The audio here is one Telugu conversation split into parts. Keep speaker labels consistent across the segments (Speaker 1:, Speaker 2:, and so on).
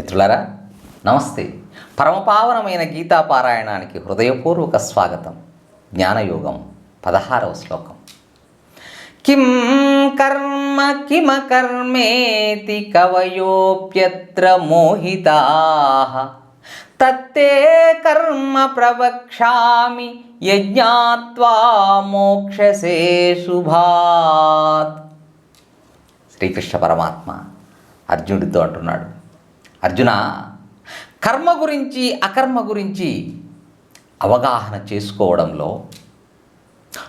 Speaker 1: మిత్రులారా నమస్తే. పరమపావనమైన గీతాపారాయణానికి హృదయపూర్వక స్వాగతం. జ్ఞానయోగం పదహారవ శ్లోకం. కిం కర్మ కిమ కర్మేతి కవయోప్యత్ర మోహితా. తత్తే కర్మ ప్రవక్ష్యామి యజ్ఞాత్వా మోక్షసే శుభాత్. శ్రీకృష్ణ పరమాత్మ అర్జునుడితో అంటున్నాడు. అర్జున కర్మ గురించి అకర్మ గురించి అవగాహన చేసుకోవడంలో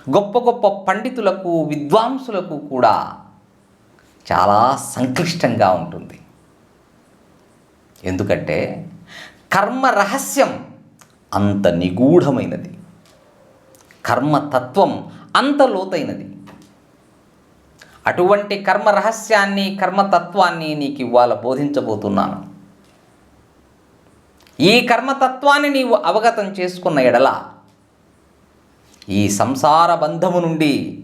Speaker 1: గొప్ప గొప్ప పండితులకు విద్వాంసులకు కూడా చాలా సంక్లిష్టంగా ఉంటుంది. ఎందుకంటే కర్మ రహస్యం అంత నిగూఢమైనది. కర్మతత్వం అంత లోతైనది. అటువంటి కర్మ రహస్యాన్ని కర్మతత్వాన్ని నీకు ఇవాళ బోధించబోతున్నాను. ఈ కర్మతత్వాన్ని నీవు అవగతం చేసుకున్న ఎడల ఈ సంసార బంధము నుండి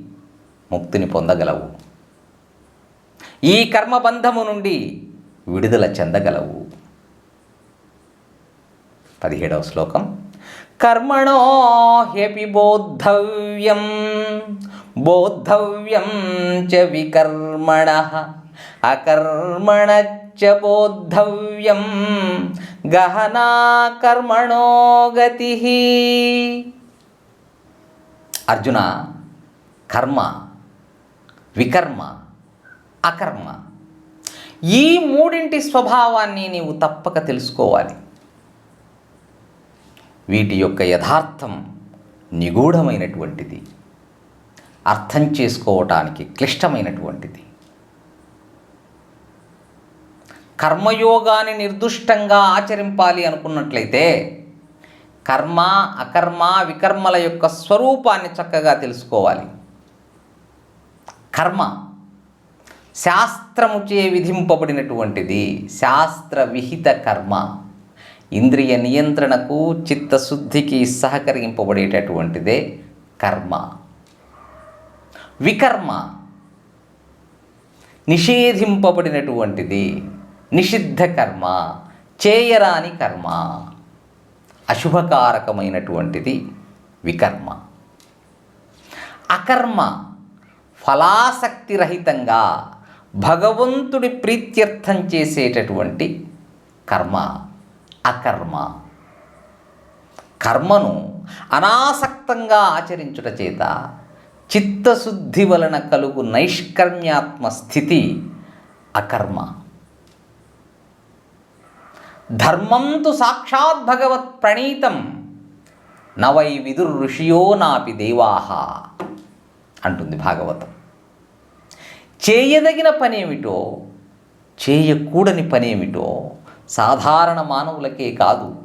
Speaker 1: ముక్తిని పొందగలవు. ఈ కర్మబంధము నుండి విడుదల చెందగలవు. పదిహేడవ శ్లోకం. కర్మణో హ్యపి బోద్ధవ్యం బోద్ధవ్యం చ వికర్మణ అకర్మణ చ బోద్ధవ్యం గహనా కర్మణో గతి. అర్జున కర్మ వికర్మ అకర్మ ఈ మూడింటి స్వభావాన్ని నీవు తప్పక తెలుసుకోవాలి. వీటి యొక్క యథార్థం నిగూఢమైనటువంటిది. అర్థం చేసుకోవటానికి క్లిష్టమైనటువంటిది. కర్మయోగాన్ని నిర్దుష్టంగా ఆచరింపాలి అనుకున్నట్లయితే కర్మ అకర్మ వికర్మల యొక్క స్వరూపాన్ని చక్కగా తెలుసుకోవాలి. కర్మ శాస్త్రముచే విధింపబడినటువంటిది. శాస్త్ర విహిత కర్మ. ఇంద్రియ నియంత్రణకు చిత్తశుద్ధికి సహకరింపబడేటటువంటిదే కర్మ. వికర్మ నిషేధింపబడినటువంటిది. నిషిద్ధ కర్మ చేయరాని కర్మ అశుభకారకమైనటువంటిది వికర్మ. అకర్మ ఫలాసక్తి రహితంగా భగవంతుడి ప్రీత్యర్థం చేసేటటువంటి కర్మ అకర్మ. కర్మను అనాసక్తంగా ఆచరించుట చేత చిత్తశుద్ధి వలన కలుగు నైష్కర్మ్యాత్మ స్థితి అకర్మ. ధర్మం తు సాక్షాత్ భగవత్ ప్రణీతం నవై విదుర్ ఋషియో నాపి దేవాహ అంటుంది భాగవతం. చేయదగిన పనేమిటో చేయకూడని పనేమిటో సాధారణ మానవులకే కాదు.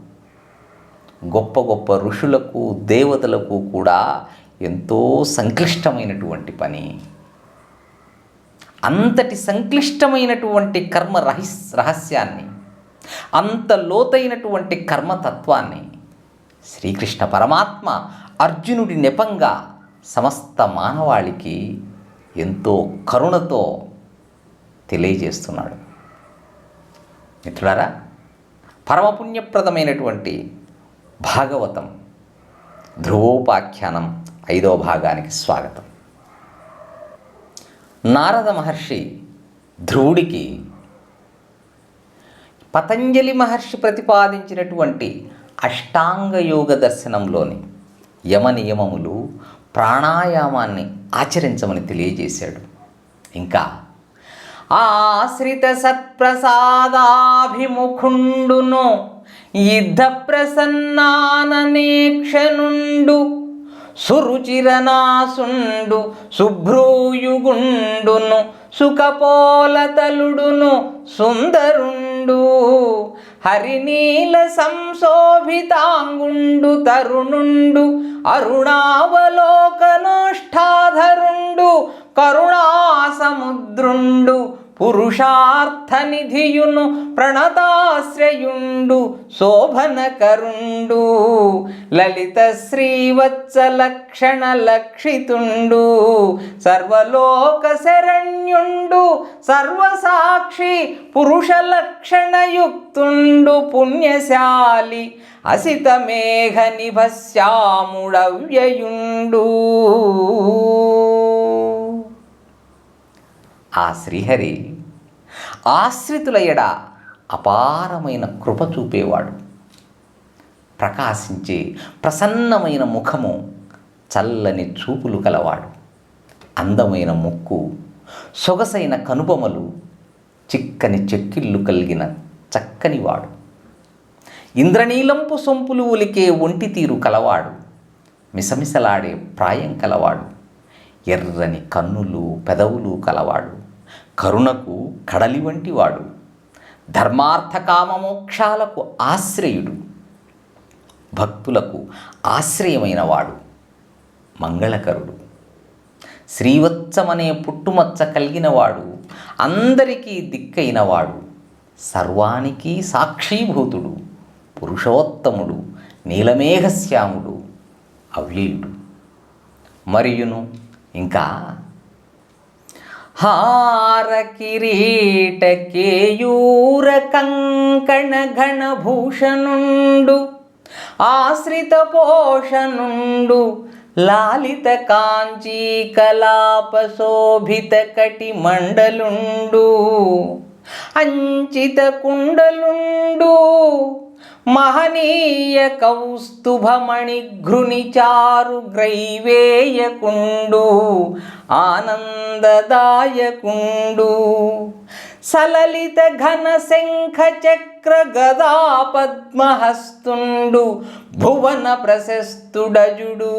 Speaker 1: గొప్ప గొప్ప ఋషులకు దేవతలకు కూడా ఎంతో సంక్లిష్టమైనటువంటి పని. అంతటి సంక్లిష్టమైనటువంటి కర్మ రహిస్ రహస్యాన్ని అంత లోతైనటువంటి కర్మతత్వాన్ని శ్రీకృష్ణ పరమాత్మ అర్జునుడి నెపంగా సమస్త మానవాళికి ఎంతో కరుణతో తెలియజేస్తున్నాడు. మిత్రులారా పరమపుణ్యప్రదమైనటువంటి భాగవతం ధ్రువోపాఖ్యానం ఐదవ భాగానికి స్వాగతం. నారద మహర్షి ధ్రువుడికి పతంజలి మహర్షి ప్రతిపాదించినటువంటి అష్టాంగ యోగ దర్శనంలోని యమ నియమములు ప్రాణాయామాన్ని ఆచరించమని తెలియజేశాడు. ఇంకా ఆశ్రిత సత్ప్రసాదాభిముఖుండును యుద్ధ ప్రసన్నాననేక్షనుండు సురుచిరనాసుండు శుభ్రూయుగుండును సుఖపోలతలుడును సుందరుండు హరినీల సంశోభితాంగుండు తరుణుండు. అరుణావలోకనోష్ఠాధరుండు కరుణాసముద్రుండు. పురుషార్థనిధియును ప్రణతాశ్రయుండు శోభనకరుండు లలిత శ్రీవత్సలక్షణ లక్షితుండు సర్వలోక శరణ్యుండు సర్వసాక్షి పురుష లక్షణయుక్తుండు పుణ్యశాలి అసిత మేఘ నిభశ్యాముడవ్యయుండు ఆ శ్రీహరి ఆశ్రితుల ఎడ అపారమైన కృప చూపేవాడు. ప్రకాశించే ప్రసన్నమైన ముఖము చల్లని చూపులు కలవాడు. అందమైన ముక్కు సొగసైన కనుబొమలు చిక్కని చెక్కిళ్ళు కలిగిన చక్కనివాడు. ఇంద్రనీలంపు సొంపులు ఉలికే ఒంటి తీరు కలవాడు. మిసమిసలాడే ప్రాయం కలవాడు. ఎర్రని కన్నులు పెదవులు కలవాడు. కరుణకు కడలి వంటివాడు. వాడు కామమోక్షాలకు ఆశ్రయుడు. భక్తులకు ఆశ్రయమైన వాడు మంగళకరుడు. శ్రీవత్సమనే పుట్టుమచ్చ కలిగినవాడు. అందరికీ దిక్కైనవాడు. సర్వానికి సాక్షీభూతుడు. పురుషోత్తముడు. నీలమేఘశ్యాముడు. అవ్యయుడు మరియును ఇంకా హార కిరీట కేయూర కంకణ ఘనభూషణుండు ఆశ్రిత పోషణుండు లాలిత కాంచీ కలాప శోభిత కటి మండలుండు అంచిత కుండలుండు మహనీయ కౌస్తుభమణి ఘృణిచారు గ్రైవేయకుండు ఆనందదాయకుండు. సలలిత ఘన శంఖ చక్ర గదా పద్మహస్తుండు. భువన ప్రశస్తుడజుడు.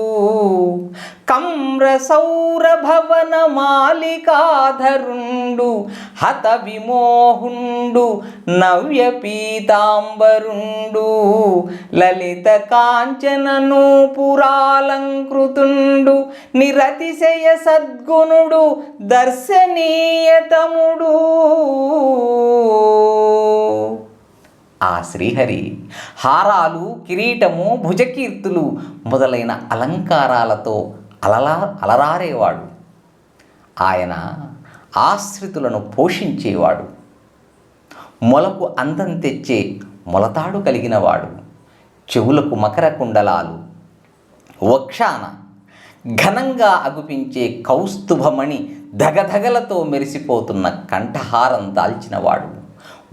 Speaker 1: కమ్ర సౌర భవన మాలికాధరుండు. హత విమోహుండు. నవ్య పీతాంబరుండు. లలిత కాంచనను పురాలంకృతుండు నిరతిశయ సద్గుణుడు దర్శనీయతముడు ఆ శ్రీహరి హారాలు కిరీటము భుజకీర్తులు మొదలైన అలంకారాలతో అలలా అలరారేవాడు. ఆయన ఆశ్రితులను పోషించేవాడు. మొలకు అందం తెచ్చే మొలతాడు కలిగినవాడు. చెవులకు మకర కుండలాలు. వక్షాన ఘనంగా అగుపించే కౌస్తుభమణి ధగధగలతో మెరిసిపోతున్న కంఠహారం దాల్చినవాడు.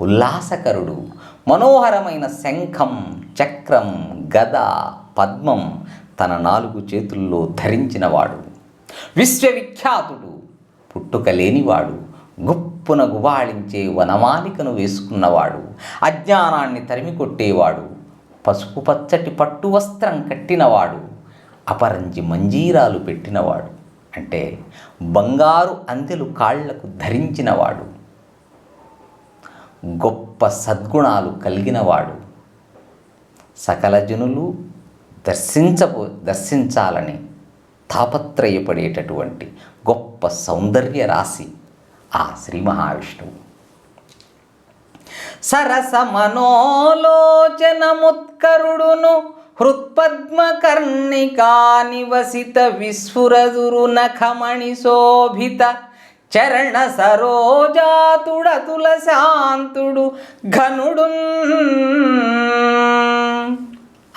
Speaker 1: ఉల్లాసకరుడు మనోహరమైన శంఖం చక్రం గద పద్మం తన నాలుగు చేతుల్లో ధరించినవాడు. విశ్వవిఖ్యాతుడు పుట్టుక లేనివాడు గుప్పున గుబాళించే వనమాలికను వేసుకున్నవాడు అజ్ఞానాన్ని తరిమి కొట్టేవాడు పసుపు పచ్చటి పట్టు వస్త్రం కట్టినవాడు అపరంజి మంజీరాలు పెట్టినవాడు. అంటే బంగారు అందెలు కాళ్ళకు ధరించినవాడు. గొప్ప సద్గుణాలు కలిగినవాడు. సకల జనులు దర్శించబో దర్శించాలని తాపత్రయపడేటటువంటి గొప్ప సౌందర్య రాశి ఆ శ్రీ మహావిష్ణువు. సరస మనోలోచనముత్కరుడును హృత్పద్మకర్ణికా నివసిత విస్ఫురదురు నఖమణి శోభిత చరణ సరోజాతుడతుల శాంతుడు ఘనుడు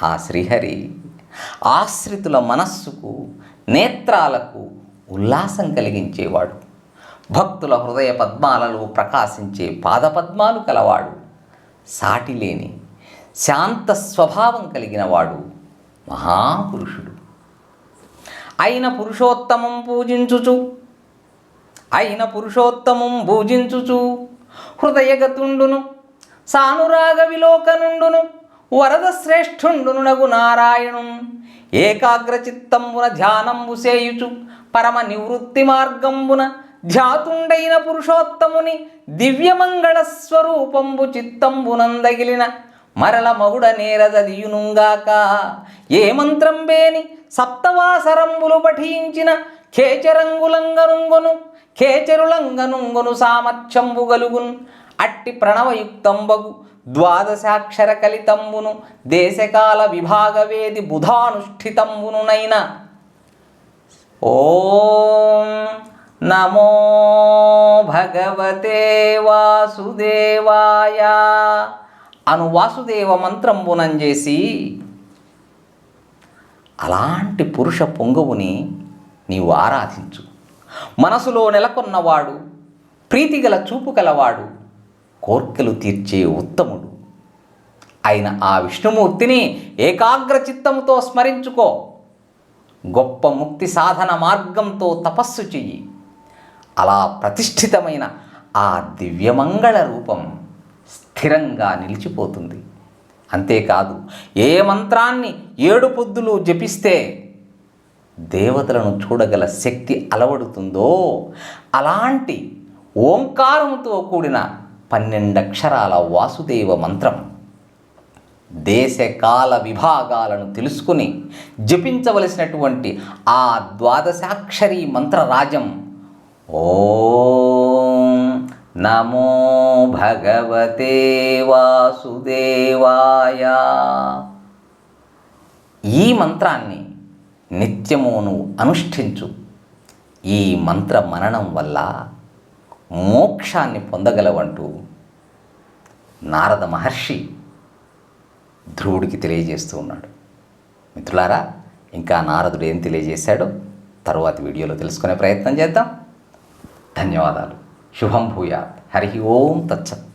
Speaker 1: ఆ శ్రీహరి ఆశ్రితుల మనస్సుకు నేత్రాలకు ఉల్లాసం కలిగించేవాడు. భక్తుల హృదయ పద్మాలలో ప్రకాశించే పాదపద్మాలు కలవాడు. సాటిలేని శాంత స్వభావం కలిగినవాడు మహాపురుషుడు. అయిన పురుషోత్తమం పూజించుచు అయిన పురుషోత్తమం పూజించుచు హృదయగతుండును సానురాగ విలోకనుండును వరద శ్రేష్ఠుండును నగు నారాయణు ఏకాగ్రచిత్తంబున ధ్యానంబు సేయుచు పరమ నివృత్తి మార్గంబున ధ్యాతుండైన పురుషోత్తముని దివ్యమంగళ స్వరూపంబు చిత్తంబునందగిలిన మరల మగుడ నేరదదియునుగాక ఏ మంత్రం బేని సప్తవాసరంబులు పఠించిన ఖేచరంగులంగనుంగొను కేచరులంగనుంగును సామర్థ్యంబు గలుగున్. అట్టి ప్రణవయుక్తంబగు ద్వాదశాక్షర కలితంబును దేశకాల విభాగవేది బుధానుష్ఠితంబునునైన. ఓం నమో భగవతే వాసుదేవాయ. అను వాసుదేవ మంత్రంబునం చేసి అలాంటి పురుష పొంగవుని నీవు ఆరాధించు. మనసులో నెలకొన్నవాడు ప్రీతిగల చూపు కలవాడు కోర్కెలు తీర్చే ఉత్తముడు. అయిన ఆ విష్ణుమూర్తిని ఏకాగ్ర చిత్తముతో స్మరించుకో. గొప్ప ముక్తి సాధన మార్గంతో తపస్సు చెయ్యి. అలా ప్రతిష్ఠితమైన ఆ దివ్యమంగళ రూపం స్థిరంగా నిలిచిపోతుంది. అంతేకాదు ఏ మంత్రాన్ని ఏడు పొద్దులు జపిస్తే దేవతలను చూడగల శక్తి అలవడుతుందో అలాంటి ఓంకారంతో కూడిన పన్నెండక్షరాల వాసుదేవ మంత్రం దేశకాల విభాగాలను తెలుసుకుని జపించవలసినటువంటి ఆ ద్వాదశాక్షరి మంత్రరాజం ఓ నమో భగవతే వాసుదేవాయ. ఈ మంత్రాన్ని నిత్యము నువ్వు అనుష్ఠించు. ఈ మంత్ర మననం వల్ల మోక్షాన్ని పొందగలవంటూ నారద మహర్షి ధ్రువుడికి తెలియజేస్తూ ఉన్నాడు. మిత్రులారా ఇంకా నారదుడు ఏం తెలియజేశాడో తరువాతి వీడియోలో తెలుసుకునే ప్రయత్నం చేద్దాం. ధన్యవాదాలు. शुभम भूयात्। हरि ओम तत्सत्।